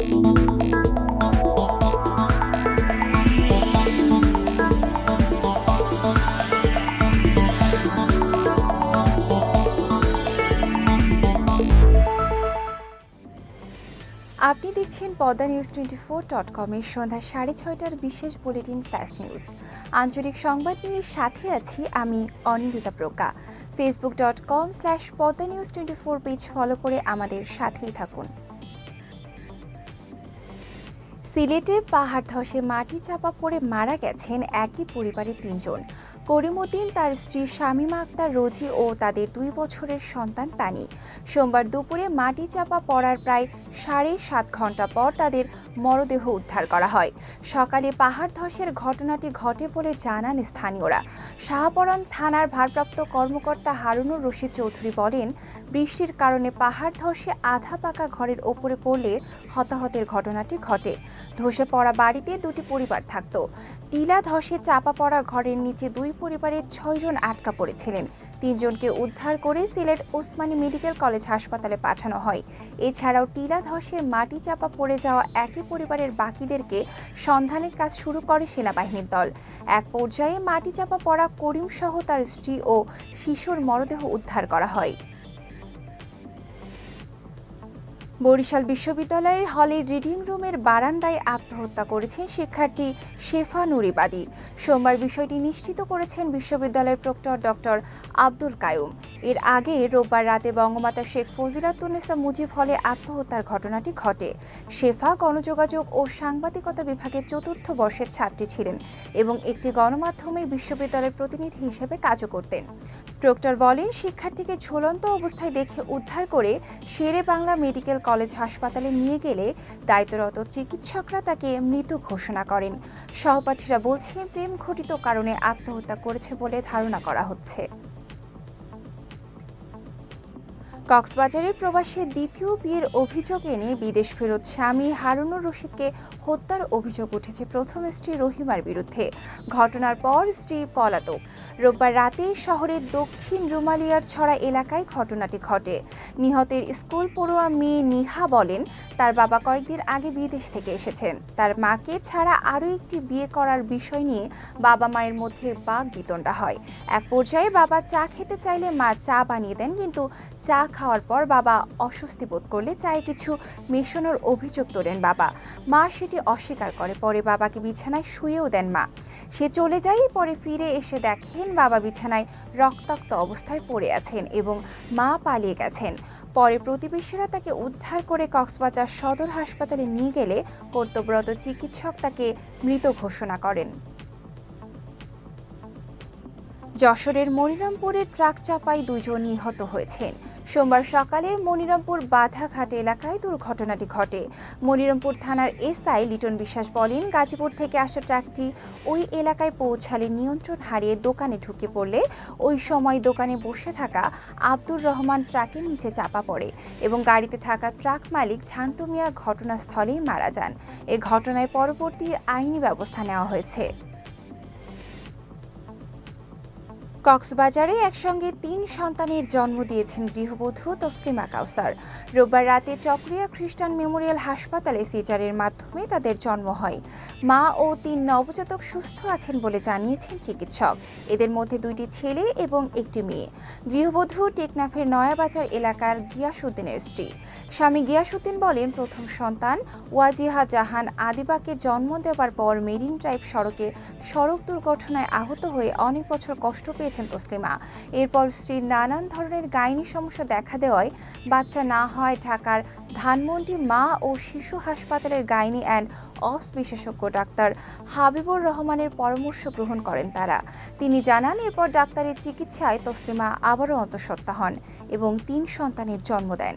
আপনি দেখছেন Padma news twenty four dot কমের সন্ধ্যা সাড়ে ছয়টার বিশেষ বুলেটিন ফ্ল্যাশ নিউজ। আঞ্চলিক সংবাদ নিয়ে সাথে আছি আমি Anindita প্রকা Facebook dot com slash Padma news twenty four page follow করে আমাদের সাথেই থাকুন। সিলেটে পাহাড় ধসে মাটি চাপা পড়ে মারা গেছেন একই পরিবারের তিনজন। করিমুদ্দিন, তার স্ত্রী শামীমা আক্তার রোজি ও তাদের দুই বছরের সন্তান তানি। সোমবার দুপুরে মাটি চাপা পড়ার প্রায় সাড়ে সাত ঘণ্টা পর তাদের মরদেহ উদ্ধার করা হয়। সকালে পাহাড় ধসের ঘটনাটি ঘটে বলে জানান স্থানীয়রা। শাহপরণ থানার ভারপ্রাপ্ত কর্মকর্তা হারুনুর রশিদ চৌধুরী বলেন, বৃষ্টির কারণে পাহাড় ধসে আধা পাকা ঘরের ওপরে পড়লে হতাহতের ঘটনাটি ঘটে। ধসে পড়া বাড়িতে দুটি পরিবার থাকত। টিলা ধসে চাপা পড়া ঘরের নিচে দুই পরিবারের ছয়জন আটকা পড়েছিলেন। তিনজনকে উদ্ধার করে সিলেট ওসমানী মেডিকেল কলেজ হাসপাতালে পাঠানো হয়। এছাড়াও টিলা ধসে মাটি চাপা পড়ে যাওয়া একই পরিবারের বাকিদেরকে সন্ধানের কাজ শুরু করে সেনাবাহিনীর দল। এক পর্যায়ে মাটি চাপা পড়া করিমসহ তার স্ত্রী ও শিশুর মরদেহ উদ্ধার করা হয়। বরিশাল বিশ্ববিদ্যালয়ের হলের রিডিং রুমের বারান্দায় আত্মহত্যা করেছেন শিক্ষার্থী শেফা নুরিবাদী সোমবার বিষয়টি নিশ্চিত করেছেন বিশ্ববিদ্যালয়ের প্রক্টর ডক্টর আব্দুল কায়ুম। এর আগে রোববার রাতে বঙ্গমাতা শেখ ফজিলাতুন্নেসা মুজিব হলে আত্মহত্যার ঘটনাটি ঘটে। শেফা গণযোগাযোগ ও সাংবাদিকতা বিভাগের চতুর্থ বর্ষের ছাত্রী ছিলেন এবং একটি গণমাধ্যমে বিশ্ববিদ্যালয়ের প্রতিনিধি হিসেবে কাজও করতেন। প্রক্টর বলেন, শিক্ষার্থীকে ঝুলন্ত অবস্থায় দেখে উদ্ধার করে শেরে বাংলা মেডিকেল কলেজ হাসপাতালে নিয়ে গেলে দায়িত্বরত চিকিৎসকরা তাকে মৃত ঘোষণা করেন। সহপাঠীরা বলছেন, প্রেম ঘটিত কারণে আত্মহত্যা করেছে বলে ধারণা করা হচ্ছে। কক্সবাজারের প্রবাসী দ্বিতীয় বিয়ের অভিযোগ এনে বিদেশ ফেরত স্বামী হারুনুর রশিদকে হত্যার অভিযোগ উঠেছে প্রথম স্ত্রী রহিমার বিরুদ্ধে। ঘটনার পর স্ত্রী পলাতক। রোববার রাতে শহরের দক্ষিণ রুমালিয়ার ছড়া এলাকায় ঘটনাটি ঘটে। নিহতের স্কুল পড়ুয়া মেয়ে নিহা বলেন, তার বাবা কয়েকদিন আগে বিদেশ থেকে এসেছেন। তার মাকে ছাড়া আরও একটি বিয়ে করার বিষয় নিয়ে বাবা মায়ের মধ্যে বাঘ বিতণ্ডা হয়। এক পর্যায়ে বাবা চা খেতে চাইলে মা চা বানিয়ে দেন, কিন্তু চা খাওয়ার পর বাবা অস্বস্তি বোধ করলে চায়ে কিছু মেশানোর অভিযোগ তোলেন বাবা। মা সেটি অস্বীকার করে, পরে বাবাকে বিছানায় শুয়েও দেন মা। সে চলে যায়, পরে ফিরে এসে দেখেন বাবা বিছানায় রক্তাক্ত অবস্থায় পড়ে আছেন এবং মা পালিয়ে গেছেন। পরে প্রতিবেশীরা তাকে উদ্ধার করে কক্সবাজার সদর হাসপাতালে নিয়ে গেলে কর্তব্যরত চিকিৎসক তাকে মৃত ঘোষণা করেন। যশোরের মনিরামপুরে ট্রাক চাপায় দুজন নিহত হয়েছেন। সোমবার সকালে মনিরামপুর বাধাঘাট এলাকায় দুর্ঘটনাটি ঘটে। মনিরামপুর থানার এসআই লিটন বিশ্বাস বলেন, গাজীপুর থেকে আসা ট্রাকটি ওই এলাকায় পৌঁছালে নিয়ন্ত্রণ হারিয়ে দোকানে ঢুকে পড়লে ওই সময় দোকানে বসে থাকা আব্দুর রহমান ট্রাকের নিচে চাপা পড়ে এবং গাড়িতে থাকা ট্রাক মালিক ঝান্টু মিয়া ঘটনাস্থলেই মারা যান। এ ঘটনায় পরবর্তী আইনি ব্যবস্থা নেওয়া হয়েছে। কক্সবাজারে একসঙ্গে তিন সন্তানের জন্ম দিয়েছেন গৃহবধূ তসলিমা কাউসার। রোববার রাতে চক্রিয়া খ্রিস্টান মেমোরিয়াল হাসপাতালে সিজারের মাধ্যমে তাদের জন্ম হয়। মা ও তিন নবজাতক সুস্থ আছেন বলে জানিয়েছেন চিকিৎসক। এদের মধ্যে দুইটি ছেলে এবং একটি মেয়ে। গৃহবধূ টেকনাফের নয়াবাজার এলাকার গিয়াসুদ্দিনের স্ত্রী। স্বামী গিয়াসুদ্দিন বলেন, প্রথম সন্তান ওয়াজিহা জাহান আদিবাকে জন্ম দেওয়ার পর মেরিন ড্রাইভ সড়কে সড়ক দুর্ঘটনায় আহত হয়ে অনেক বছর কষ্ট পেয়েছেন তসলিমা। এরপর স্ত্রীর নানান ধরনের গাইনি সমস্যা দেখা দেওয়ায় বাচ্চা না হয় ঢাকার ধানমন্ডি মা ও শিশু হাসপাতালের গাইনি অ্যান্ড অফস বিশেষজ্ঞ ডাক্তার হাবিবুর রহমানের পরামর্শ গ্রহণ করেন তারা। তিনি জানান, এরপর ডাক্তারের চিকিৎসায় তসলিমা আবারও অন্তঃসত্ত্বা হন এবং তিন সন্তানের জন্ম দেন।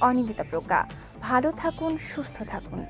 অনিন্দিতা প্রজ্ঞা। ভালো থাকুন সুস্থ থাকুন।